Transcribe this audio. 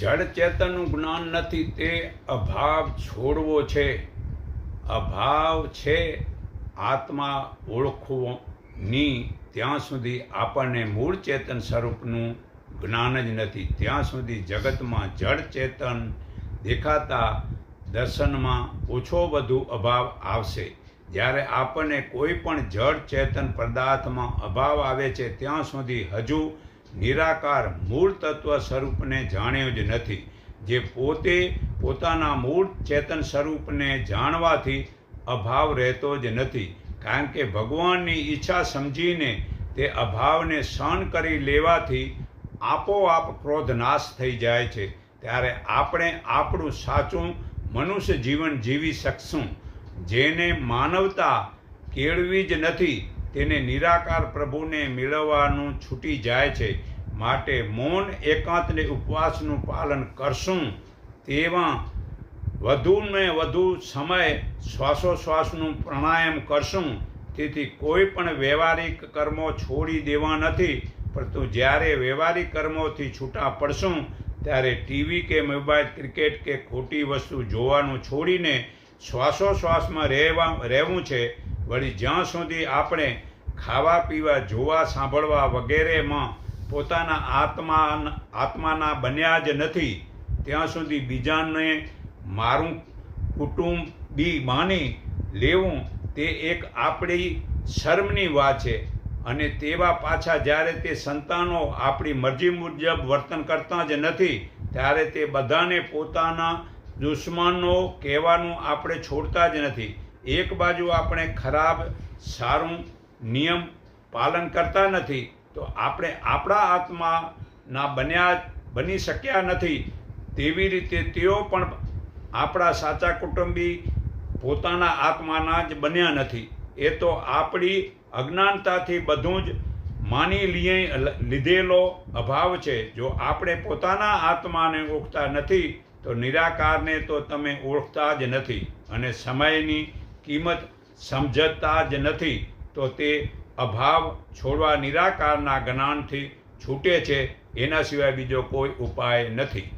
જડ ચેતનનું જ્ઞાન નથી, તે અભાવ છોડવો છે. અભાવ છે આત્મા ઓળખવાની. ત્યાં સુધી આપણને મૂળ ચેતન સ્વરૂપનું જ્ઞાન જ નથી. ત્યાં સુધી જગતમાં જડ ચેતન દેખાતા દર્શનમાં ઓછો વધુ અભાવ આવશે. જ્યારે આપણને કોઈ પણ જડ ચેતન પદાર્થમાં અભાવ આવે છે, ત્યાં સુધી હજુ નિરાકાર મૂળ તત્વ સ્વરૂપને જાણ્યો જ નથી. જે પોતે પોતાના મૂળ ચેતન સ્વરૂપને જાણવાથી અભાવ રહેતો જ નથી. કારણ કે ભગવાનની ઈચ્છા સમજીને તે અભાવને સહન કરી લેવાથી આપોઆપ ક્રોધ નાશ થઈ જાય છે. ત્યારે આપણે આપણું સાચું મનુષ્ય જીવન જીવી શકશું. જેને માનવતા કેળવી જ નથી તેને નિરાકાર પ્રભુને મેળવવાનું છૂટી જાય છે. માટે મૌન એકાંતને ઉપવાસનું પાલન કરશું. તેવા વધુને વધુ સમય શ્વાસોશ્વાસનું પ્રાણાયામ કરશું. તેથી કોઈ પણ વ્યવહારિક કર્મો છોડી દેવા નથી. પરંતુ જ્યારે વ્યવહારિક કર્મોથી છૂટા પડશું, ત્યારે ટીવી કે મોબાઈલ, ક્રિકેટ કે ખોટી વસ્તુ જોવાનું છોડીને શ્વાસોશ્વાસમાં રહેવા, રહેવું છે. વળી જ્યાં સુધી આપણે ખાવા, પીવા, જોવા, સાંભળવા વગેરેમાં પોતાના આત્મા આત્માના બન્યા જ નથી, ત્યાં સુધી બીજાને મારું કુટુંબી માની લેવું તે એક આપણી શર્મની વાત છે. અને તેવા પાછા જ્યારે તે સંતાનો આપણી મરજી મુજબ વર્તન કરતા જ નથી, ત્યારે તે બધાને પોતાના દુશ્મનો કહેવાનું આપણે છોડતા જ નથી. એક બાજુ આપણે ખરાબ, સારું નિયમ પાલન કરતા નથી, તો આપણે આપણા આત્માના બન્યા, બની શક્યા નથી, તેવી રીતે તેઓ પણ આપણા સાચા કુટુંબી પોતાના આત્માના જ બન્યા નથી. એ તો આપણી અજ્ઞાનતાથી બધું જ માની લીએ, લીધેલો અભાવ છે. જો આપણે પોતાના આત્માને ઓળખતા નથી, તો નિરાકારને તો તમે ઓળખતા જ નથી. અને સમયની કિંમત સમજતા જ નથી, તો તે અભાવ છોડવા નિરાકારના જ્ઞાનથી છૂટે છે, એના સિવાય બીજો કોઈ ઉપાય નથી.